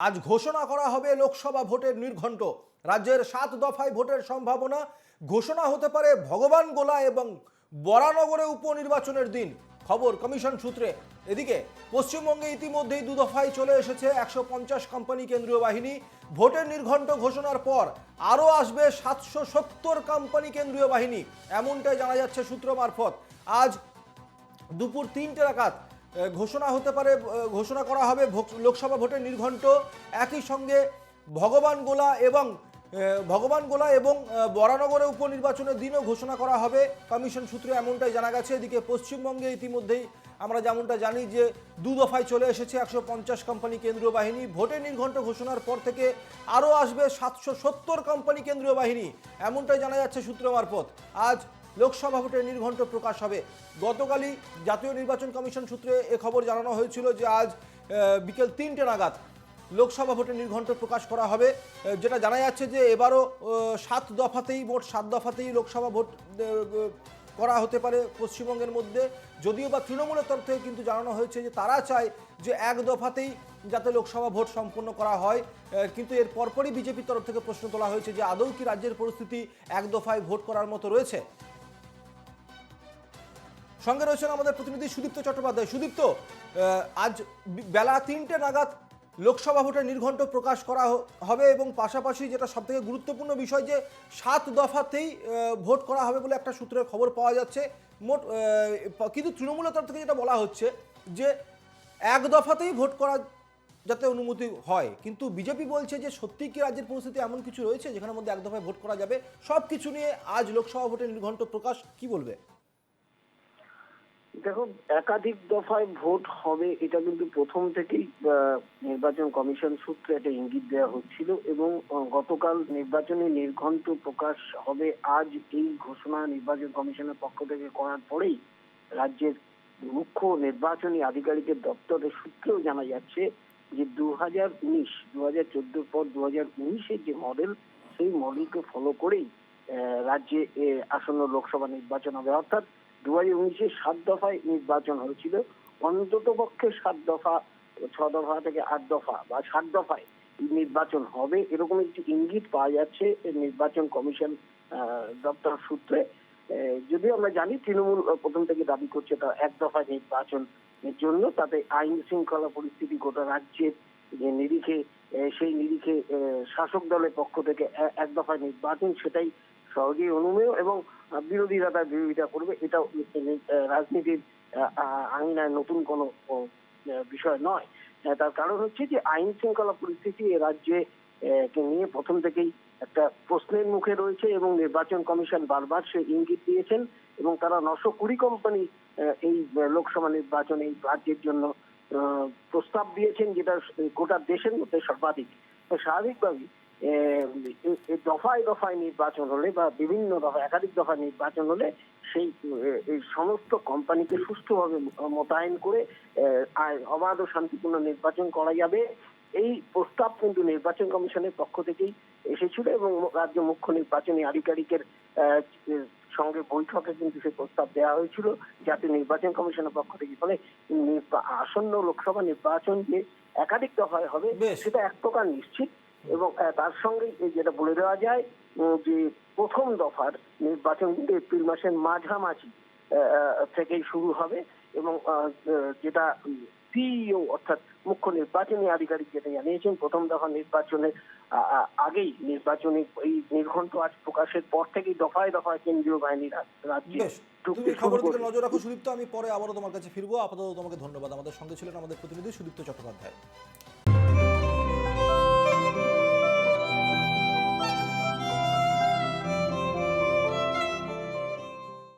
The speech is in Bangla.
আজ ঘোষণা করা হবে লোকসভা ভোটের নির্ঘণ্ট। রাজ্যের সাত দফায় ভোটের সম্ভাবনা। ঘোষণা হতে পারে ভগবান গোলা এবং বরানগরে উপনির্বাচনের দিন। খবর কমিশন সূত্রে। এদিকে, পশ্চিমবঙ্গে ইতিমধ্যেই দু দফায় চলে এসেছে একশো পঞ্চাশ কোম্পানি কেন্দ্রীয় বাহিনী। ভোটের নির্ঘণ্ট ঘোষণার পর আরও আসবে সাতশো সত্তর কোম্পানি কেন্দ্রীয় বাহিনী। এমনটাই জানা যাচ্ছে সূত্র মারফত। আজ দুপুর তিনটে নাগাদ ঘোষণা হতে পারে ঘোষণা করা হবে লোকসভা ভোটের নির্ঘণ্ট একই সঙ্গে ভগবান গোলা এবং ভগবান গোলা এবং বরানগরে উপনির্বাচনের দিনও ঘোষণা করা হবে। কমিশন সূত্রে এমনটাই জানা গেছে। এদিকে পশ্চিমবঙ্গে ইতিমধ্যেই আমরা যেমনটা জানি যে দু দফায় চলে এসেছে একশো পঞ্চাশ কোম্পানি কেন্দ্রীয় বাহিনী। ভোটের নির্ঘণ্ট ঘোষণার পর থেকে আরও আসবে সাতশো সত্তর কোম্পানি কেন্দ্রীয় বাহিনী। এমনটাই জানা যাচ্ছে সূত্র মারফত। আজ লোকসভা ভোটের নির্ঘণ্ট প্রকাশ হবে। গতকালই জাতীয় নির্বাচন কমিশন সূত্রে এ খবর জানানো হয়েছিল যে আজ বিকেল তিনটে নাগাদ লোকসভা ভোটের নির্ঘণ্ট প্রকাশ করা হবে যেটা জানা যাচ্ছে যে এবারও সাত দফাতেই ভোট সাত দফাতেই লোকসভা ভোট করা হতে পারে পশ্চিমবঙ্গের মধ্যে। যদিও বা তৃণমূলের তরফ থেকে কিন্তু জানানো হয়েছে যে তারা চায় যে এক দফাতেই যাতে লোকসভা ভোট সম্পন্ন করা হয় কিন্তু এর পরপরই বিজেপির তরফ থেকে প্রশ্ন তোলা হয়েছে যে আদৌ কি রাজ্যের পরিস্থিতি এক দফায় ভোট করার মতো রয়েছে। সঙ্গে রয়েছেন আমাদের প্রতিনিধি সুদীপ্ত চট্টোপাধ্যায়। সুদীপ্ত আজ বেলা তিনটে নাগাদ লোকসভা ভোটের নির্ঘণ্ট প্রকাশ করা হবে এবং পাশাপাশি যেটা সবথেকে গুরুত্বপূর্ণ বিষয় যে সাত দফাতেই ভোট করা হবে বলে একটা সূত্রের খবর পাওয়া যাচ্ছে। মোট কিন্তু তৃণমূলের তরফ থেকে যেটা বলা হচ্ছে যে এক দফাতেই ভোট করা যাতে অনুমতি হয়। কিন্তু বিজেপি বলছে যে সত্যি কি রাজ্যের পরিস্থিতি এমন কিছু রয়েছে যেখানের মধ্যে এক দফায় ভোট করা যাবে? সব কিছু নিয়ে আজ লোকসভা ভোটের নির্ঘণ্ট প্রকাশ কি বলবে? দেখো, একাধিক দফায় ভোট হবে, এটা কিন্তু প্রথম থেকেই নির্বাচন কমিশন সূত্রে একটা ইঙ্গিত দেওয়া হচ্ছিল এবং গতকাল নির্বাচনী নির্ঘণ্ট প্রকাশ হবে। আজ এই ঘোষণা নির্বাচন কমিশনের পক্ষ থেকে করার পরেই রাজ্যের মুখ্য নির্বাচনী আধিকারিকের দপ্তরের সূত্রেও জানা যাচ্ছে যে দু হাজার উনিশ দু হাজার চোদ্দোর পর দু হাজার উনিশের যে মডেল, সেই মডেলকে ফলো করেই রাজ্যে আসন্ন লোকসভা নির্বাচন হবে। অর্থাৎ দু হাজার সাত দফায় নির্বাচন হয়েছিল। অন্তত পক্ষে সাত দফা, ছ দফা থেকে আট দফা বা সাত দফায় নির্বাচন হবে। এরকম একটি ইঙ্গিত পাওয়া যাচ্ছে নির্বাচন কমিশন দপ্তর সূত্রে। যদিও আমরা জানি তৃণমূল প্রথম থেকে দাবি করছে তা এক দফায় নির্বাচনের জন্য, তাতে আইন শৃঙ্খলা পরিস্থিতি গোটা রাজ্যের যে নিরিখে সেই নিরিখে শাসক দলের পক্ষ থেকে এক দফায় নির্বাচন, সেটাই সহজেই অনুমেয় এবং বিরোধীরা তার বিরোধিতা করবে আহ, রাজনীতির আইনায় নতুন কোনো বিষয় নয়। তার কারণ হচ্ছে যে আইন শৃঙ্খলা পরিস্থিতি রাজ্যে নিয়ে প্রথম থেকেই একটা প্রশ্নের মুখে রয়েছে এবং নির্বাচন কমিশন বারবার সে ইঙ্গিত দিয়েছেন এবং তারা নশো কুড়ি কোম্পানি এই লোকসভা নির্বাচনে এই রাজ্যের জন্য প্রস্তাব দিয়েছেন যেটা গোটা দেশের মধ্যে সর্বাধিক। স্বাভাবিকভাবেই দফায় দফায় নির্বাচন হলে বা বিভিন্ন দফা একাধিক দফায় নির্বাচন হলে সেই এই সমস্ত কোম্পানিকে সুষ্ঠুভাবে মোতায়েন করে অবাধ ও শান্তিপূর্ণ নির্বাচন করা যাবে এই প্রস্তাব কিন্তু নির্বাচন কমিশনের পক্ষ থেকেই এসেছিল এবং রাজ্য মুখ্য নির্বাচনী আধিকারিকের সঙ্গে বৈঠকে কিন্তু সেই প্রস্তাব দেওয়া হয়েছিল যাতে নির্বাচন কমিশনের পক্ষ থেকে ফলে আসন্ন লোকসভা নির্বাচন যে একাধিক দফায় হবে। সেটা এক প্রকার নিশ্চিত এবং তার সঙ্গে যেটা বলে দেওয়া যায় যে প্রথম দফার নির্বাচন কিন্তু এপ্রিল মাসের মাঝামাঝি থেকেই শুরু হবে এবং যেটা সিইও অর্থাৎ মুখ্য নির্বাচনী আধিকারিক যেটা জানিয়েছেন প্রথম দফা নির্বাচনের আগেই নির্বাচনী এই নির্ঘণ্ট আজ প্রকাশের পর থেকেই দফায় দফায় কেন্দ্রীয় বাহিনী রাজ্যে খবরের দিকে নজর রাখো সুদীপ্ত আমি পরে আবারও তোমার কাছে ফিরবো। আপাতত তোমাকে ধন্যবাদ। আমাদের সঙ্গে ছিলেন আমাদের প্রতিনিধি সুদীপ্ত চট্টোপাধ্যায়।